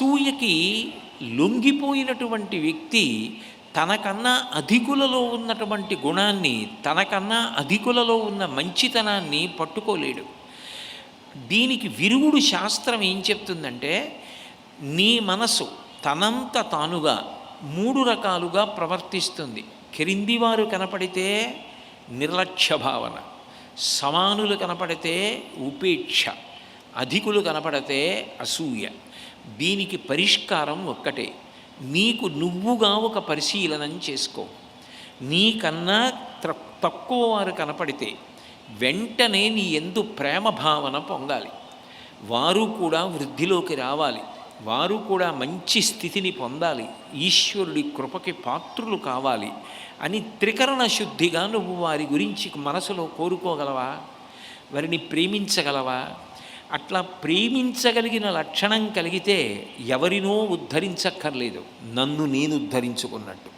అసూయకి లొంగిపోయినటువంటి వ్యక్తి తనకన్నా అధికులలో ఉన్నటువంటి గుణాన్ని తనకన్నా అధికులలో ఉన్న మంచితనాన్ని పట్టుకోలేడు. దీనికి విరుగుడు శాస్త్రం ఏం చెప్తుందంటే నీ మనసు తనంత తానుగా మూడు రకాలుగా ప్రవర్తిస్తుంది. క్రిందివారు కనపడితే నిర్లక్ష్య భావన సమానులు కనపడితే ఉపేక్ష అధికులు కనపడితే అసూయ. దీనికి పరిష్కారం ఒక్కటే. నీకు నువ్వుగా ఒక పరిశీలనం చేసుకో. నీకన్నా త్ర తక్కువ వారు కనపడితే వెంటనే నీ ఎందు ప్రేమ భావన పొందాలి. వారు కూడా వృద్ధిలోకి రావాలి. వారు కూడా మంచి స్థితిని పొందాలి. ఈశ్వరుడి కృపకి పాత్రులు కావాలి అని త్రికరణ శుద్ధిగా నువ్వు వారి గురించి మనసులో కోరుకోగలవా? వారిని ప్రేమించగలవా? అట్లా ప్రేమించగలిగిన లక్షణం కలిగితే ఎవరినో ఉద్ధరించక్కర్లేదు. నన్ను నేను ఉద్ధరించుకున్నట్టు.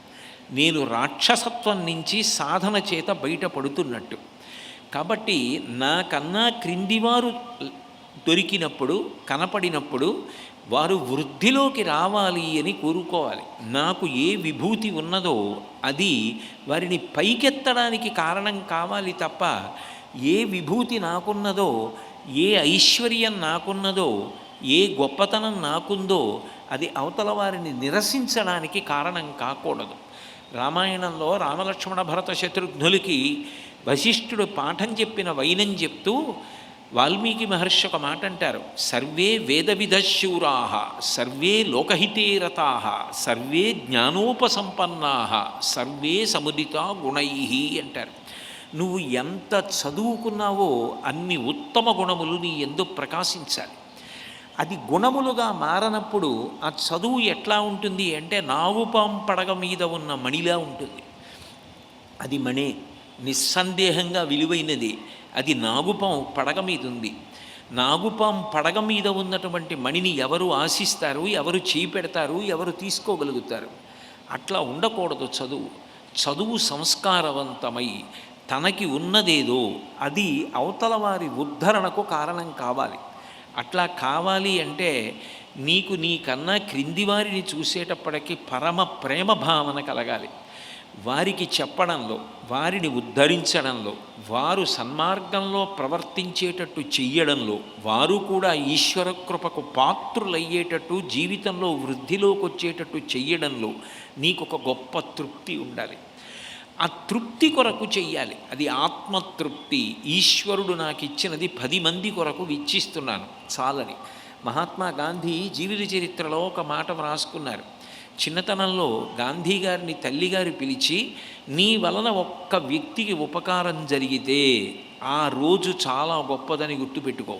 నేను రాక్షసత్వం నుంచి సాధన చేత బయటపడుతున్నట్టు. కాబట్టి నాకన్నా క్రిందివారు దొరికినప్పుడు కనపడినప్పుడు వారు వృద్ధిలోకి రావాలి అని కోరుకోవాలి. నాకు ఏ విభూతి ఉన్నదో అది వారిని పైకెత్తడానికి కారణం కావాలి తప్ప ఏ విభూతి నాకున్నదో ఏ ఐశ్వర్యం నాకున్నదో ఏ గొప్పతనం నాకుందో అది అవతల వారిని నిరసించడానికి కారణం కాకూడదు. రామాయణంలో రామలక్ష్మణ భరత శత్రుఘ్నులకి వశిష్ఠుడు పాఠం చెప్పిన వైనం చెప్తూ వాల్మీకి మహర్షి ఒక మాట అంటారు. సర్వే వేదవిధశూరా సర్వే లోకహితేరతా సర్వే జ్ఞానోపసంపన్నా సర్వే సముదిత గుణై అంటారు. నువ్వు ఎంత చదువుకున్నావో అన్ని ఉత్తమ గుణములు నీ ఎందు ప్రకాశించాలి. అది గుణములుగా మారనప్పుడు ఆ చదువు ఎట్లా ఉంటుంది అంటే నావుపాం పడగ మీద ఉన్న మణిలా ఉంటుంది. అది మణే నిస్సందేహంగా విలువైనది. అది నాగుపాం పడగ మీద ఉంది. నాగుపాం పడగ మీద ఉన్నటువంటి మణిని ఎవరు ఆశిస్తారు ఎవరు చేపెడతారు ఎవరు తీసుకోగలుగుతారు? అట్లా ఉండకూడదు చదువు. చదువు సంస్కారవంతమై తనకి ఉన్నదేదో అది అవతల వారి ఉద్ధరణకు కారణం కావాలి. అట్లా కావాలి అంటే నీకు నీకన్నా క్రింది వారిని చూసేటప్పటికీ పరమ ప్రేమ భావన కలగాలి. వారికి చెప్పడంలో వారిని ఉద్ధరించడంలో వారు సన్మార్గంలో ప్రవర్తించేటట్టు చెయ్యడంలో వారు కూడా ఈశ్వర కృపకు పాత్రులయ్యేటట్టు జీవితంలో వృద్ధిలోకి వచ్చేటట్టు చెయ్యడంలో నీకు ఒక గొప్ప తృప్తి ఉండాలి. ఆ తృప్తి కొరకు చెయ్యాలి. అది ఆత్మతృప్తి. ఈశ్వరుడు నాకు ఇచ్చినది పది మంది కొరకు ఇచ్చిస్తున్నాను చాలని. మహాత్మా గాంధీ జీవిత చరిత్రలో ఒక మాట వ్రాసుకున్నారు. చిన్నతనంలో గాంధీ గారిని తల్లిగారు పిలిచి నీ వలన ఒక్క వ్యక్తికి ఉపకారం జరిగితే ఆ రోజు చాలా గొప్పదని గుర్తుపెట్టుకో.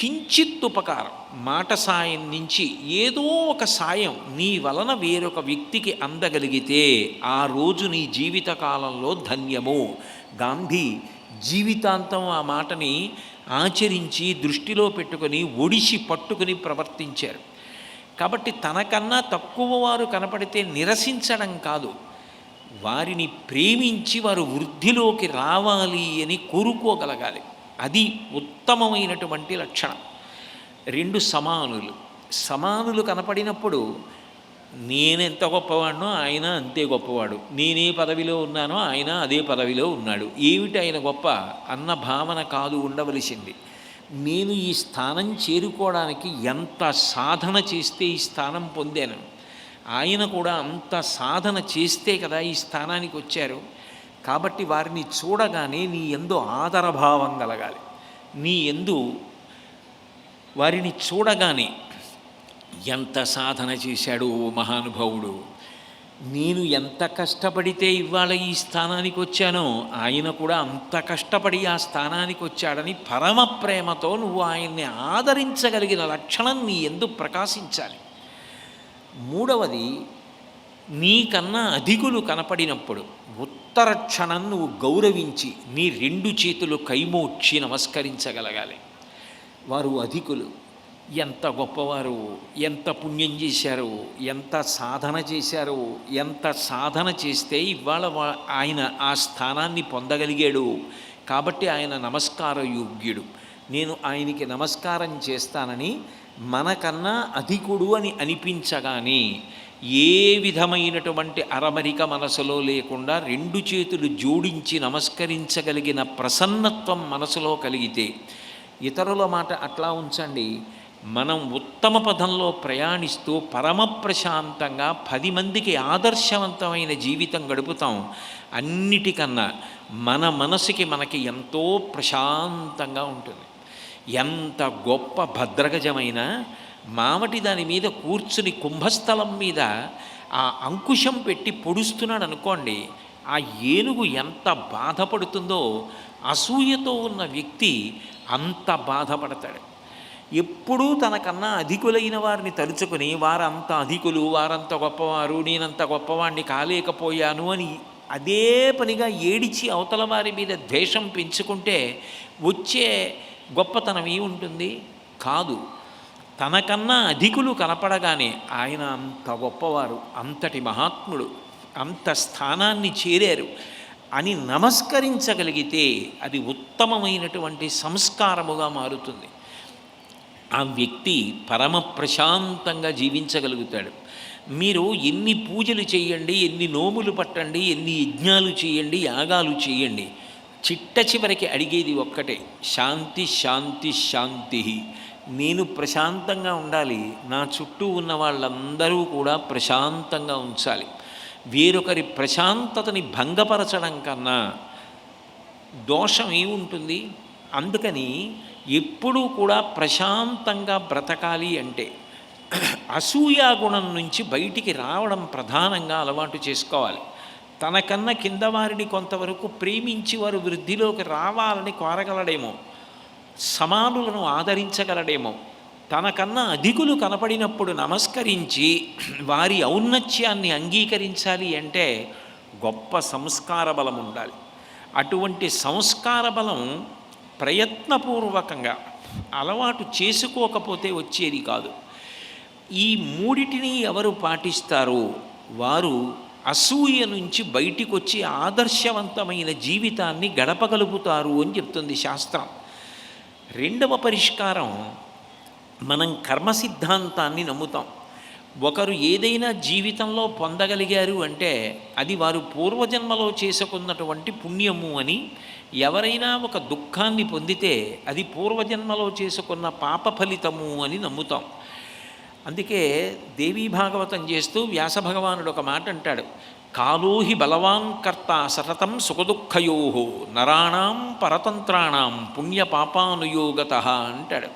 కించిత్ ఉపకారం. మాట సాయం నుంచి ఏదో ఒక సాయం నీ వలన వేరొక వ్యక్తికి అందగలిగితే ఆ రోజు నీ జీవితకాలంలో ధన్యము. గాంధీ జీవితాంతం ఆ మాటని ఆచరించి దృష్టిలో పెట్టుకొని ఒడిసి పట్టుకుని ప్రవర్తించారు. కాబట్టి తనకన్నా తక్కువ వారు కనపడితే నిరసించడం కాదు. వారిని ప్రేమించి వారు వృద్ధిలోకి రావాలి అని కోరుకోగలగాలి. అది ఉత్తమమైనటువంటి లక్షణం. రెండు సమానులు. సమానులు కనపడినప్పుడు నేనెంత గొప్పవాడినో ఆయన అంతే గొప్పవాడు. నేనే పదవిలో ఉన్నానో ఆయన అదే పదవిలో ఉన్నాడు. ఏమిటి ఆయన గొప్ప? అన్న భావన కాదు ఉండవలసింది. నేను ఈ స్థానం చేరుకోవడానికి ఎంత సాధన చేస్తే ఈ స్థానం పొందాను? ఆయన కూడా అంత సాధన చేస్తే కదా ఈ స్థానానికి వచ్చారు. కాబట్టి వారిని చూడగానే నీ ఎందు ఆదరభావం కలగాలి. నీ ఎందు వారిని చూడగానే ఎంత సాధన చేశాడు ఓ మహానుభావుడు. నేను ఎంత కష్టపడితే ఇవాళ ఈ స్థానానికి వచ్చానో ఆయన కూడా అంత కష్టపడి ఆ స్థానానికి వచ్చాడని పరమ ప్రేమతో నువ్వు ఆయన్ని ఆదరించగలిగిన లక్షణం నీ ఎందు ప్రకాశించాలి. మూడవది నీకన్నా అధికులు కనపడినప్పుడు ఉత్తర క్షణం నువ్వు గౌరవించి నీ రెండు చేతులు కైమోడ్చి నమస్కరించగలగాలి. వారు అధికులు. ఎంత గొప్పవారు ఎంత పుణ్యం చేశారు ఎంత సాధన చేశారు ఎంత సాధన చేస్తే ఇవాళ ఆయన ఆ స్థానాన్ని పొందగలిగాడు. కాబట్టి ఆయన నమస్కార యోగ్యుడు. నేను ఆయనకి నమస్కారం చేస్తానని మనకన్నా అధికుడు అని అనిపించగానే ఏ విధమైనటువంటి అరమరిక మనసులో లేకుండా రెండు చేతులు జోడించి నమస్కరించగలిగిన ప్రసన్నత్వం మనసులో కలిగితే ఇతరుల మాట అట్లా ఉంచండి. మనం ఉత్తమ పదంలో ప్రయాణిస్తూ పరమ ప్రశాంతంగా పది మందికి ఆదర్శవంతమైన జీవితం గడుపుతాం. అన్నిటికన్నా మన మనసుకి మనకి ఎంతో ప్రశాంతంగా ఉంటుంది. ఎంత గొప్ప భద్రగజమైన మామటి దాని మీద కూర్చుని కుంభస్థలం మీద ఆ అంకుశం పెట్టి పొడుస్తున్నాడు అనుకోండి ఆ ఏనుగు ఎంత బాధపడుతుందో అసూయతో ఉన్న వ్యక్తి అంత బాధపడతాడు. ఎప్పుడూ తనకన్నా అధికులైన వారిని తలుచుకుని వారంత అధికులు వారంత గొప్పవారు నేనంత గొప్పవాణ్ణి కాలేకపోయాను అని అదే పనిగా ఏడిచి అవతల వారి మీద ద్వేషం పెంచుకుంటే వచ్చే గొప్పతనం ఏముంటుంది? కాదు. తనకన్నా అధికులు కనపడగానే ఆయన అంత గొప్పవారు అంతటి మహాత్ముడు అంత స్థానాన్ని చేరారు అని నమస్కరించగలిగితే అది ఉత్తమమైనటువంటి సంస్కారముగా మారుతుంది. ఆ వ్యక్తి పరమ ప్రశాంతంగా జీవించగలుగుతాడు. మీరు ఎన్ని పూజలు చేయండి ఎన్ని నోములు పట్టండి ఎన్ని యజ్ఞాలు చేయండి యాగాలు చేయండి చిట్ట చివరికి అడిగేది ఒక్కటే శాంతి శాంతి శాంతి నేను ప్రశాంతంగా ఉండాలి నా చుట్టూ ఉన్న వాళ్ళందరూ కూడా ప్రశాంతంగా ఉంచాలి. వేరొకరి ప్రశాంతతని భంగపరచడం కన్నా దోషం ఏముంటుంది? అందుకని ఎప్పుడూ కూడా ప్రశాంతంగా బ్రతకాలి అంటే అసూయా గుణం నుంచి బయటికి రావడం ప్రధానంగా అలవాటు చేసుకోవాలి. తనకన్నా కింద వారిని కొంతవరకు ప్రేమించి వారు వృద్ధిలోకి రావాలని కోరగలడేమో. సమానులను ఆదరించగలడేమో. తనకన్నా అధికులు కనపడినప్పుడు నమస్కరించి వారి ఔన్నత్యాన్ని అంగీకరించాలి అంటే గొప్ప సంస్కార బలం ఉండాలి. అటువంటి సంస్కార బలం ప్రయత్నపూర్వకంగా అలవాటు చేసుకోకపోతే వచ్చేది కాదు. ఈ మూడిటిని ఎవరు పాటిస్తారో? వారు అసూయ నుంచి బయటికి వచ్చి ఆదర్శవంతమైన జీవితాన్ని గడపగలుగుతారు అని చెప్తుంది శాస్త్రం. రెండవ పరిష్కారం మనం కర్మ సిద్ధాంతాన్ని నమ్ముతాం. ఒకరు ఏదైనా జీవితంలో పొందగలిగారు అంటే అది వారు పూర్వజన్మలో చేసుకున్నటువంటి పుణ్యము అని ఎవరైనా ఒక దుఃఖాన్ని పొందితే అది పూర్వజన్మలో చేసుకున్న పాప ఫలితము అని నమ్ముతాం. అందుకే దేవీ భాగవతం చేస్తూ వ్యాస భగవానుడు ఒక మాట అంటాడు. కాలోహి బలవాన్ కర్త సతతం సుఖదుఃఖయో నరాణం పరతంత్రాణం పుణ్యపాపానుయోగత అంటాడు.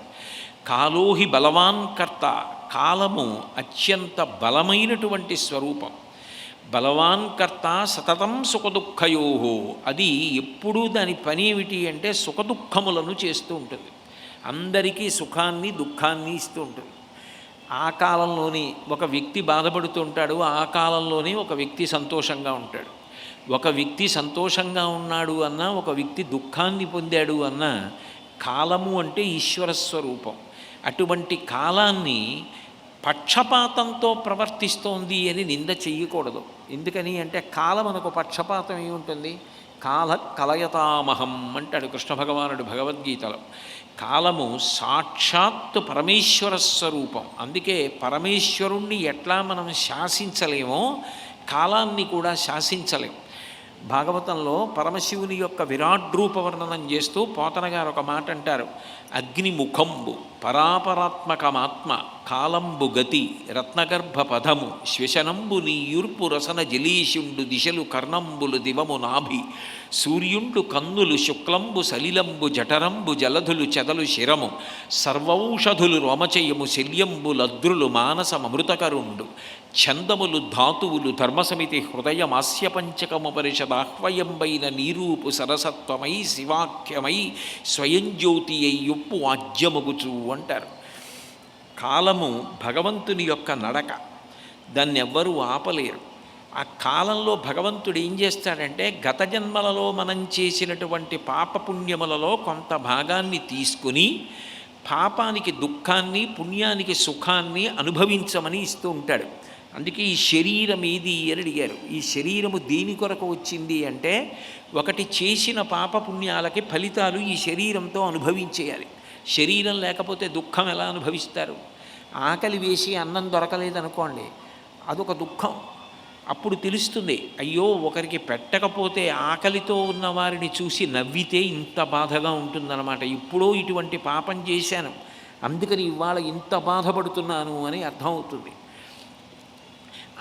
కాలోహి బలవాన్ కర్త కాలము అత్యంత బలమైనటువంటి స్వరూపం. బలవాన్ కర్త సతతం సుఖదుఃఖయో అది ఎప్పుడూ దాని పని ఏమిటి అంటే సుఖదుఖములను చేస్తూ ఉంటుంది. అందరికీ సుఖాన్ని దుఃఖాన్ని ఇస్తూ ఉంటుంది. ఆ కాలంలోని ఒక వ్యక్తి బాధపడుతుంటాడు ఆ కాలంలోనే ఒక వ్యక్తి సంతోషంగా ఉంటాడు. ఒక వ్యక్తి సంతోషంగా ఉన్నాడు అన్న ఒక వ్యక్తి దుఃఖాన్ని పొందాడు అన్న కాలము అంటే ఈశ్వర స్వరూపం. అటువంటి కాలాన్ని పక్షపాతంతో ప్రవర్తిస్తోంది అని నింద చెయ్యకూడదు. ఎందుకని అంటే కాలం మనకు పక్షపాతం ఏముంటుంది? కాల కలయతామహం అంటాడు కృష్ణ భగవానుడు భగవద్గీతలో. కాలము సాక్షాత్తు పరమేశ్వర స్వరూపం అందుకే పరమేశ్వరుణ్ణి ఎట్లా మనం శాసించలేమో కాలాన్ని కూడా శాసించలేము భాగవతంలో పరమశివుని యొక్క విరాట్ రూప వర్ణనం చేస్తూ పోతన గారు ఒక మాట అంటారు అగ్నిముఖంబు పరాపరాత్మకమాత్మ కాలంబు గతి రత్నగర్భ పదము శ్వశనంబు నీయుర్పు రసన జలీషుండు దిశలు కర్ణంబులు దివము నాభి సూర్యుండు కన్నులు శుక్లంబు సలిలంబు జఠరంబు జలధులు చెదలు శిరము సర్వౌషధులు రోమచయము శల్యంబు లద్రులు మానసమృతకరుండు ఛందములు ధాతువులు ధర్మసమితి హృదయమాస్యపంచకము పరిషదాహ్వయంబైన నీరూపు సరసత్వమై శివాఖ్యమై స్వయం అయ్యొప్పు వాద్యముగుచు అంటారు. కాలము భగవంతుని యొక్క నడక. దాన్ని ఎవ్వరూ ఆపలేరు. ఆ కాలంలో భగవంతుడు ఏం చేస్తాడంటే గత జన్మలలో మనం చేసినటువంటి పాపపుణ్యములలో కొంత భాగాన్ని తీసుకుని పాపానికి దుఃఖాన్ని పుణ్యానికి సుఖాన్ని అనుభవించమని ఇస్తూ ఉంటాడు. అందుకే ఈ శరీరం ఏది అని అడిగారు. ఈ శరీరము దేని కొరకు వచ్చింది అంటే ఒకటి చేసిన పాపపుణ్యాలకి ఫలితాలు ఈ శరీరంతో అనుభవించేయాలి. శరీరం లేకపోతే దుఃఖం ఎలా అనుభవిస్తారు? ఆకలి వేసి అన్నం దొరకలేదనుకోండి అదొక దుఃఖం. అప్పుడు తెలుస్తుంది అయ్యో ఒకరికి పెట్టకపోతే ఆకలితో ఉన్న వారిని చూసి నవ్వితే ఇంత బాధగా ఉంటుందన్నమాట. ఇప్పుడో ఇటువంటి పాపం చేశాను అందుకని ఇవాళ ఇంత బాధపడుతున్నాను అని అర్థమవుతుంది.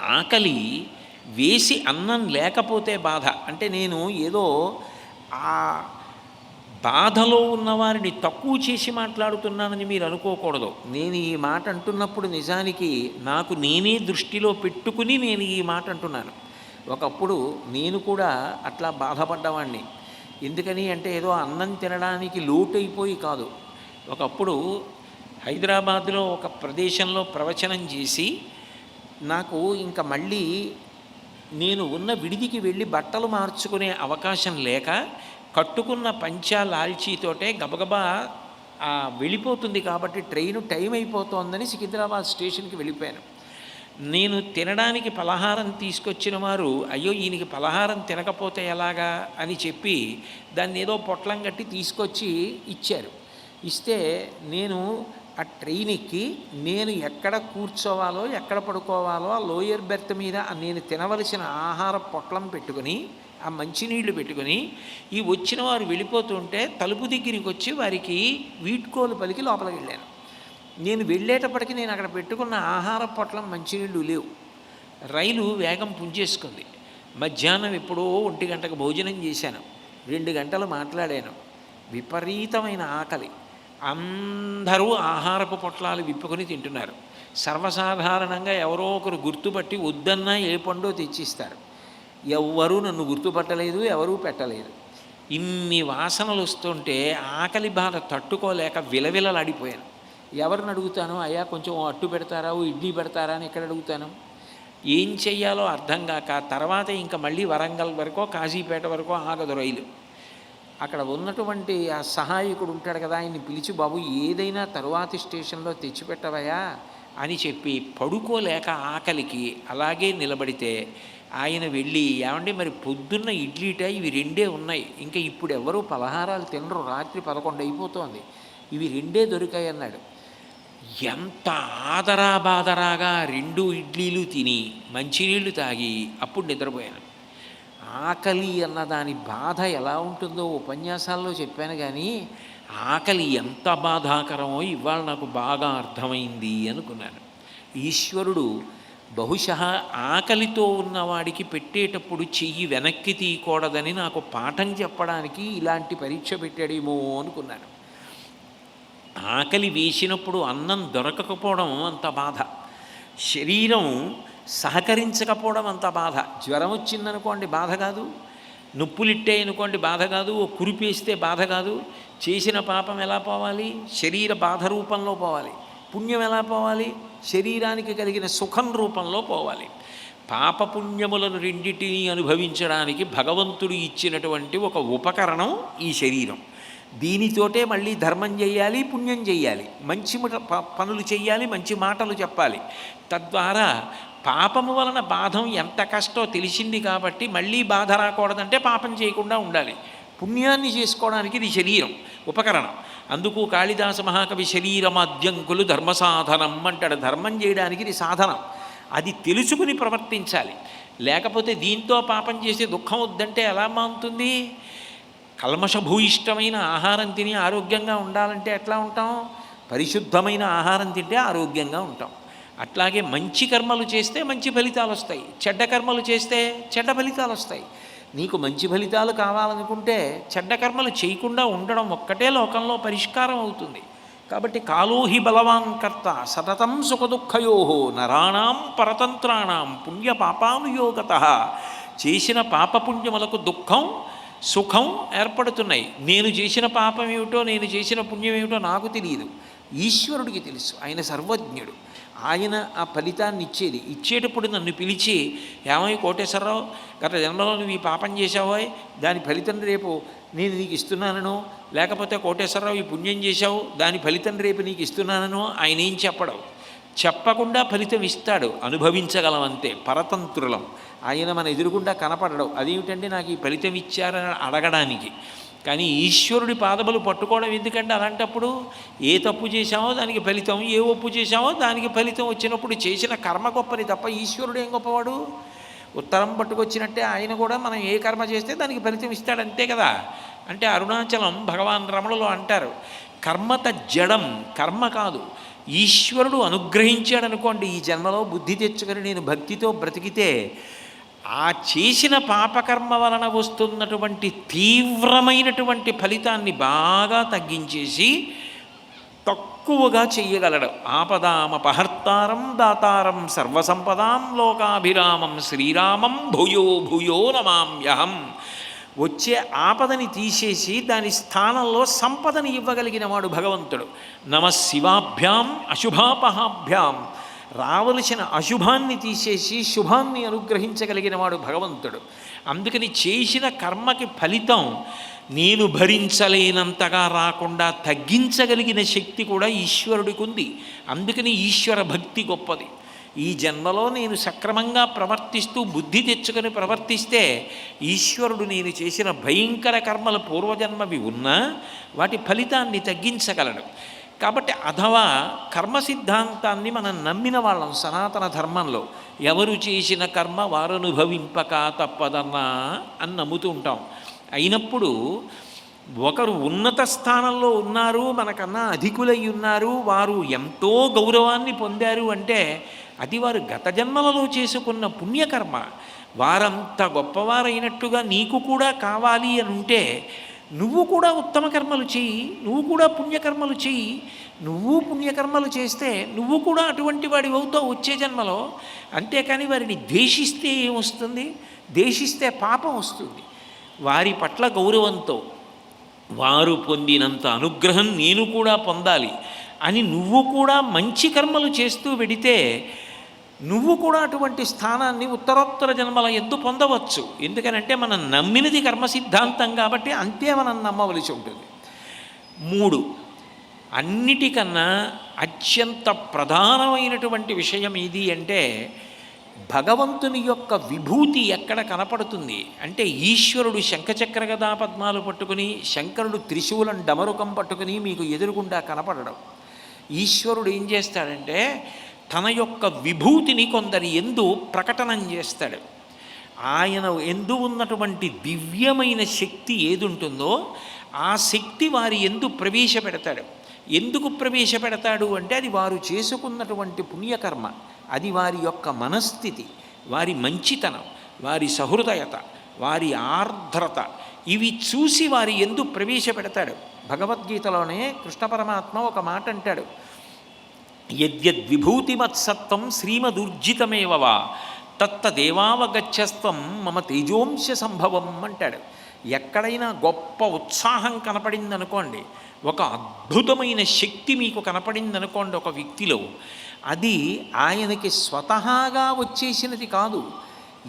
ఆకలి వేసి అన్నం లేకపోతే బాధ. అంటే నేను ఏదో ఆ బాధలో ఉన్నవారిని తక్కువ చేసి మాట్లాడుతున్నానని మీరు అనుకోకూడదు. నేను ఈ మాట అంటున్నప్పుడు నిజానికి నాకు నేనే దృష్టిలో పెట్టుకుని నేను ఈ మాట అంటున్నాను. ఒకప్పుడు నేను కూడా అట్లా బాధపడ్డవాణ్ణి. ఎందుకని అంటే ఏదో అన్నం తినడానికి లోటైపోయి కాదు. ఒకప్పుడు హైదరాబాద్లో ఒక ప్రదేశంలో ప్రవచనం చేసి నాకు ఇంకా మళ్ళీ నేను ఉన్న విడిదికి వెళ్ళి బట్టలు మార్చుకునే అవకాశం లేక కట్టుకున్న పంచా లాల్చీతోటే గబగబా వెళ్ళిపోతుంది కాబట్టి ట్రైన్ టైం అయిపోతోందని సికింద్రాబాద్ స్టేషన్కి వెళ్ళిపోయాను. నేను తినడానికి పలహారం తీసుకొచ్చిన వారు అయ్యో ఈయనకి పలహారం తినకపోతే ఎలాగా? అని చెప్పి దాన్ని ఏదో పొట్లం కట్టి తీసుకొచ్చి ఇచ్చారు. ఇస్తే నేను ఆ ట్రైన్ ఎక్కి నేను ఎక్కడ కూర్చోవాలో ఎక్కడ పడుకోవాలో ఆ లోయర్ బెర్త్ మీద నేను తినవలసిన ఆహార పొట్లం పెట్టుకుని ఆ మంచినీళ్ళు పెట్టుకుని ఈ వచ్చిన వారు వెళ్ళిపోతుంటే తలుపు దగ్గరికి వచ్చి వారికి వీడ్కోలు పలికి లోపలికి వెళ్ళాను. నేను వెళ్ళేటప్పటికి నేను అక్కడ పెట్టుకున్న ఆహార పొట్లం మంచినీళ్ళు లేవు. రైలు వేగం పుంజేసుకుంది. మధ్యాహ్నం ఎప్పుడో ఒంటి గంటకు భోజనం చేశాను. రెండు గంటలు మాట్లాడాను. విపరీతమైన ఆకలి. అందరూ ఆహారపు పొట్లాలు విప్పుకొని తింటున్నారు. సర్వసాధారణంగా ఎవరో ఒకరు గుర్తుపట్టి వద్దన్నా ఏ పండో తెచ్చిస్తారు. ఎవ్వరూ నన్ను గుర్తుపట్టలేదు ఎవరూ పెట్టలేదు. ఇన్ని వాసనలు వస్తుంటే ఆకలి బాధ తట్టుకోలేక విలవిలలాడిపోయాను. ఎవరిని అడుగుతాను? అయ్యా కొంచెం అట్టు పెడతారా? ఓ ఇడ్లీ పెడతారా అని ఎక్కడ అడుగుతాను? ఏం చెయ్యాలో అర్థం కాక తర్వాత ఇంకా మళ్ళీ వరంగల్ వరకో కాజీపేట వరకో ఆగదు రైలు. అక్కడ ఉన్నటువంటి ఆ సహాయకుడు ఉంటాడు కదా ఆయన్ని పిలిచి బాబు ఏదైనా తరువాతి స్టేషన్లో తెచ్చిపెట్టవయా అని చెప్పి పడుకోలేక ఆకలికి అలాగే నిలబడితే ఆయన వెళ్ళి ఏమంటే మరి పొద్దున్న ఇడ్లీట ఇవి రెండే ఉన్నాయి. ఇంకా ఇప్పుడు ఎవరూ పలహారాలు తినరు. రాత్రి పదకొండు అయిపోతుంది. ఇవి రెండే దొరికాయి అన్నాడు. ఎంత ఆదరా బాదరాగా రెండు ఇడ్లీలు తిని మంచినీళ్ళు తాగి అప్పుడు నిద్రపోయాను. ఆకలి అన్న దాని బాధ ఎలా ఉంటుందో ఉపన్యాసాల్లో చెప్పాను కానీ ఆకలి ఎంత బాధాకరమో ఇవాళ నాకు బాగా అర్థమైంది అనుకున్నాను. ఈశ్వరుడు బహుశ ఆకలితో ఉన్నవాడికి పెట్టేటప్పుడు చెయ్యి వెనక్కి తీయకూడదని నాకు పాఠం చెప్పడానికి ఇలాంటి పరీక్ష పెట్టాడేమో అనుకున్నాను. ఆకలి వేసినప్పుడు అన్నం దొరకకపోవడం అంత బాధ. శరీరం సహకరించకపోవడం అంత బాధ. జ్వరం వచ్చిందనుకోండి బాధ కాదు. నొప్పులిట్టే అనుకోండి బాధ కాదు. ఓ కురిపేస్తే బాధ కాదు. చేసిన పాపం ఎలా పోవాలి? శరీర బాధ రూపంలో పోవాలి. పుణ్యం ఎలా పోవాలి? శరీరానికి కలిగిన సుఖం రూపంలో పోవాలి. పాపపుణ్యములను రెండింటినీ అనుభవించడానికి భగవంతుడు ఇచ్చినటువంటి ఒక ఉపకరణం ఈ శరీరం. దీనితోటే మళ్ళీ ధర్మం చేయాలి పుణ్యం చేయాలి. మంచి పనులు చేయాలి మంచి మాటలు చెప్పాలి. తద్వారా పాపము వలన బాధం ఎంత కష్టో తెలిసింది కాబట్టి మళ్ళీ బాధ రాకూడదంటే పాపం చేయకుండా ఉండాలి. పుణ్యాన్ని చేసుకోవడానికి ఇది శరీరం ఉపకరణం. అందుకు కాళిదాస మహాకవి శరీరమాద్యంకులు ధర్మ సాధనం అంటాడు. ధర్మం చేయడానికి ఇది సాధనం. అది తెలుసుకుని ప్రవర్తించాలి. లేకపోతే దీంతో పాపం చేసి దుఃఖం వద్దంటే ఎలా మానుతుంది? కల్మషభూయిష్టమైన ఆహారం తిని ఆరోగ్యంగా ఉండాలంటే ఎట్లా ఉంటాం? పరిశుద్ధమైన ఆహారం తింటే ఆరోగ్యంగా ఉంటాం. అట్లాగే మంచి కర్మలు చేస్తే మంచి ఫలితాలు వస్తాయి. చెడ్డ కర్మలు చేస్తే చెడ్డ ఫలితాలు వస్తాయి. నీకు మంచి ఫలితాలు కావాలనుకుంటే చెడ్డ కర్మలు చేయకుండా ఉండడం ఒక్కటే లోకంలో పరిష్కారం అవుతుంది. కాబట్టి కాలోహి బలవాన్ కర్త సతతం సుఖదుఃఖయో నరాణం పరతంత్రాణం పుణ్య పాపానుయోగత చేసిన పాపపుణ్యములకు దుఃఖం సుఖం ఏర్పడుతున్నాయి. నేను చేసిన పాపం ఏమిటో నేను చేసిన పుణ్యం ఏమిటో నాకు తెలియదు. ఈశ్వరుడికి తెలుసు. ఆయన సర్వజ్ఞుడు. ఆయన ఆ ఫలితాన్ని ఇచ్చేది ఇచ్చేటప్పుడు నన్ను పిలిచి ఏమై కోటేశ్వరరావు గత జన్మలో నువ్వు ఈ పాపం చేశావోయ్ దాని ఫలితం రేపు నేను నీకు ఇస్తున్నానను లేకపోతే కోటేశ్వరరావు ఈ పుణ్యం చేశావు దాని ఫలితం రేపు నీకు ఇస్తున్నానను ఆయన ఏం చెప్పడం? చెప్పకుండా ఫలితం ఇస్తాడు అనుభవించగలం అంతే పరతంత్రులం. ఆయన మన ఎదురుగుండా కనపడడం. అదేమిటంటే నాకు ఈ ఫలితం ఇచ్చారని అడగడానికి. కానీ ఈశ్వరుడి పాదములు పట్టుకోవడం ఎందుకంటే అలాంటప్పుడు? ఏ తప్పు చేశామో దానికి ఫలితం ఏ ఒప్పు చేశామో దానికి ఫలితం వచ్చినప్పుడు చేసిన కర్మ గొప్పని తప్ప ఈశ్వరుడు ఏం గొప్పవాడు? ఉత్తరం పట్టుకొచ్చినట్టే ఆయన కూడా మనం ఏ కర్మ చేస్తే దానికి ఫలితం ఇస్తాడు అంతే కదా? అంటే అరుణాచలం భగవాన్ రమణలో అంటారు కర్మత జడం కర్మ కాదు. ఈశ్వరుడు అనుగ్రహించాడనుకోండి ఈ జన్మలో బుద్ధి తెచ్చుకొని నేను భక్తితో బ్రతికితే ఆ చేసిన పాపకర్మ వలన వస్తున్నటువంటి తీవ్రమైనటువంటి ఫలితాన్ని బాగా తగ్గించేసి తక్కువగా చెయ్యగలడు ఆపదామపహర్తారం దాతారం సర్వసంపదాం లోకాభిరామం శ్రీరామం భూయో భూయో నమామ్యహం. వచ్చే ఆపదని తీసేసి దాని స్థానంలో సంపదని ఇవ్వగలిగిన వాడు భగవంతుడు. నమ శివాభ్యాం అశుభాపహాభ్యాం. రావలసిన అశుభాన్ని తీసేసి శుభాన్ని అనుగ్రహించగలిగిన వాడు భగవంతుడు అందుకని చేసిన కర్మకి ఫలితం నేను భరించలేనంతగా రాకుండా తగ్గించగలిగిన శక్తి కూడా ఈశ్వరుడికి ఉంది అందుకని ఈశ్వర భక్తి గొప్పది. ఈ జన్మలో నేను సక్రమంగా ప్రవర్తిస్తూ బుద్ధి తెచ్చుకొని ప్రవర్తిస్తే ఈశ్వరుడు నేను చేసిన భయంకర కర్మల పూర్వజన్మవి ఉన్నా వాటి ఫలితాన్ని తగ్గించగలడు కాబట్టి అథవా కర్మ సిద్ధాంతాన్ని మనం నమ్మిన వాళ్ళం సనాతన ధర్మంలో. ఎవరు చేసిన కర్మ వారు అనుభవింపక తప్పదన్నా అని నమ్ముతూ ఉంటాం. అయినప్పుడు ఒకరు ఉన్నత స్థానంలో ఉన్నారు మనకన్నా అధికులై ఉన్నారు వారు ఎంతో గౌరవాన్ని పొందారు అంటే అది వారు గత జన్మలలో చేసుకున్న పుణ్యకర్మ. వారంత గొప్పవారైనట్టుగా నీకు కూడా కావాలి అని ఉంటే నువ్వు కూడా ఉత్తమ కర్మలు చెయ్యి నువ్వు కూడా పుణ్యకర్మలు చెయ్యి నువ్వు పుణ్యకర్మలు చేస్తే నువ్వు కూడా అటువంటి వాడి అవుతావు వచ్చే జన్మలో. అంతేకాని వారిని ద్వేషిస్తే ఏమొస్తుంది? ద్వేషిస్తే పాపం వస్తుంది. వారి పట్ల గౌరవంతో వారు పొందినంత అనుగ్రహం నేను కూడా పొందాలి అని నువ్వు కూడా మంచి కర్మలు చేస్తూ వెడితే నువ్వు కూడా అటువంటి స్థానాన్ని ఉత్తరోత్తర జన్మల ఎద్దు పొందవచ్చు. ఎందుకనంటే మనం నమ్మినది కర్మ సిద్ధాంతం కాబట్టి అంతే మనం నమ్మవలసి ఉంటుంది. మూడు అన్నిటికన్నా అత్యంత ప్రధానమైనటువంటి విషయం ఏది అంటే భగవంతుని యొక్క విభూతి ఎక్కడ కనపడుతుంది? అంటే ఈశ్వరుడు శంఖచక్ర గదా పద్మాలు పట్టుకుని శంకరుడు త్రిశూలం డమరుకం పట్టుకుని మీకు ఎదురుగుండా కనపడడం. ఈశ్వరుడు ఏం చేస్తాడంటే తన యొక్క విభూతిని కొందరి ఎందు ప్రకటనం చేస్తాడు. ఆయన ఎందు ఉన్నటువంటి దివ్యమైన శక్తి ఏదుంటుందో ఆ శక్తి వారి ఎందు ప్రవేశపెడతాడు. ఎందుకు ప్రవేశపెడతాడు అంటే అది వారు చేసుకున్నటువంటి పుణ్యకర్మ. అది వారి యొక్క మనస్థితి వారి మంచితనం వారి సహృదయత వారి ఆర్ద్రత. ఇవి చూసి వారి ఎందు ప్రవేశపెడతాడు. భగవద్గీతలోనే కృష్ణ పరమాత్మ ఒక మాట అంటాడు యద్యద్విభూతిమత్సత్వం శ్రీమదుర్జితమేవవా? తత్తదేవావగచ్చస్తం మమ తేజోంశ సంభవం అంటాడు. ఎక్కడైనా గొప్ప ఉత్సాహం కనపడిందనుకోండి ఒక అద్భుతమైన శక్తి మీకు కనపడిందనుకోండి ఒక వ్యక్తిలో అది ఆయనకి స్వతహాగా వచ్చేసినది కాదు.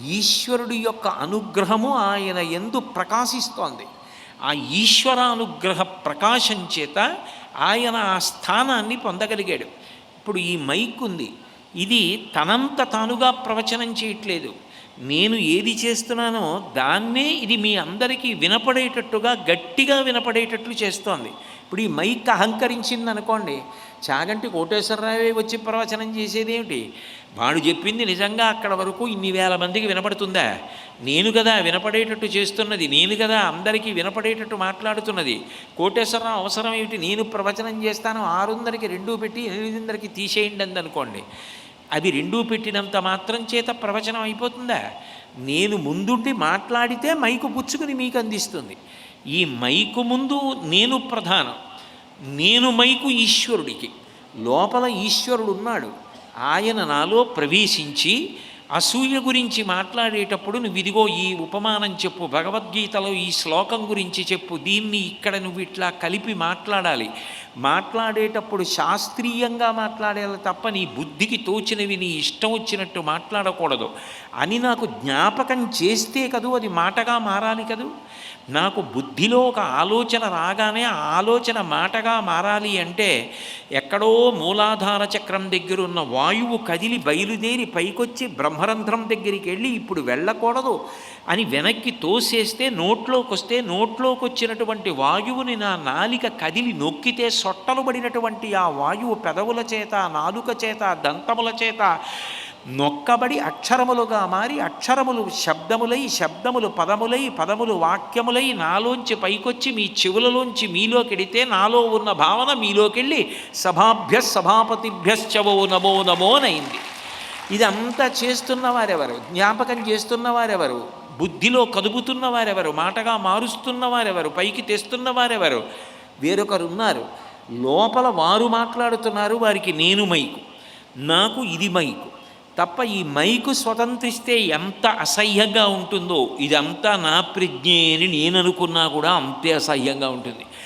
ఈశ్వరుడి యొక్క అనుగ్రహము ఆయన ఎందు ప్రకాశిస్తోంది. ఆ ఈశ్వరానుగ్రహ ప్రకాశం చేత ఆయన ఆ స్థానాన్ని పొందగలిగాడు. ఇప్పుడు ఈ మైక్ ఉంది. ఇది తనంత తానుగా ప్రవచనం చేయట్లేదు. నేను ఏది చేస్తున్నానో దాన్నే ఇది మీ అందరికీ వినపడేటట్టుగా గట్టిగా వినపడేటట్లు చేస్తోంది. ఇప్పుడు ఈ మైక్ అహంకరించింది అనుకోండి చాగంటి కోటేశ్వరరావే వచ్చి ప్రవచనం చేసేదేమిటి? వాడు చెప్పింది నిజంగా అక్కడ వరకు ఇన్ని వేల మందికి వినపడుతుందా? నేను కదా వినపడేటట్టు చేస్తున్నది నేను కదా అందరికీ వినపడేటట్టు మాట్లాడుతున్నది. కోటేశ్వరరావు అవసరం ఏమిటి? నేను ప్రవచనం చేస్తాను ఆరుందరికి రెండూ పెట్టి ఎనిమిదిందరికి తీసేయండి అందనుకోండి అనుకోండి. అది రెండూ పెట్టినంత మాత్రం చేత ప్రవచనం అయిపోతుందా? నేను ముందుండి మాట్లాడితే మైకు పుచ్చుకుని మీకు అందిస్తుంది. ఈ మైకు ముందు నేను ప్రధానం. నేను మైకు ఈశ్వరుడికి. లోపల ఈశ్వరుడు ఉన్నాడు ఆయన నాలో ప్రవేశించి అసూయ గురించి మాట్లాడేటప్పుడు నువ్వు ఇదిగో ఈ ఉపమానం చెప్పు భగవద్గీతలో ఈ శ్లోకం గురించి చెప్పు దీన్ని ఇక్కడ నువ్వు ఇట్లా కలిపి మాట్లాడాలి. మాట్లాడేటప్పుడు శాస్త్రీయంగా మాట్లాడాలి తప్ప నీ బుద్ధికి తోచినవి నీ ఇష్టం వచ్చినట్టు మాట్లాడకూడదు. అని నాకు జ్ఞాపకం చేస్తే కదూ అది మాటగా మారాలి కదూ? నాకు బుద్ధిలో ఒక ఆలోచన రాగానే ఆ ఆలోచన మాటగా మారాలి అంటే ఎక్కడో మూలాధార చక్రం దగ్గర ఉన్న వాయువు కదిలి బయలుదేరి పైకొచ్చి బ్రహ్మరంధ్రం దగ్గరికి వెళ్ళి ఇప్పుడు వెళ్ళకూడదు. అని వెనక్కి తోసేస్తే నోట్లోకి వస్తే నోట్లోకి వచ్చినటువంటి వాయువుని నా నాలిక కదిలి నొక్కితే సొట్టలు పడినటువంటి ఆ వాయువు పెదవుల చేత నాలుక చేత దంతముల చేత నొక్కబడి అక్షరములుగా మారి అక్షరములు శబ్దములై శబ్దములు పదములై పదములు వాక్యములై నాలోంచి పైకొచ్చి మీ చెవులలోంచి మీలోకెడితే నాలో ఉన్న భావన మీలోకెళ్ళి సభాభ్య సభాపతిభ్యశ్చవో నమో నమోనైంది ఇదంతా చేస్తున్నవారెవరు? జ్ఞాపకం చేస్తున్నవారెవరు? బుద్ధిలో కదుపుతున్నవారెవరు? మాటగా మారుస్తున్న వారెవరు పైకి తెస్తున్న వారెవరు వేరొకరు ఉన్నారు. లోపల వారు మాట్లాడుతున్నారు వారికి నేను మైకు నాకు ఇది మైకు. తప్ప ఈ మైకు స్వతంత్రిస్తే ఎంత అసహ్యంగా ఉంటుందో ఇదంతా నా ప్రజ్ఞే అని నేను అనుకున్నా కూడా అంతే అసహ్యంగా ఉంటుంది.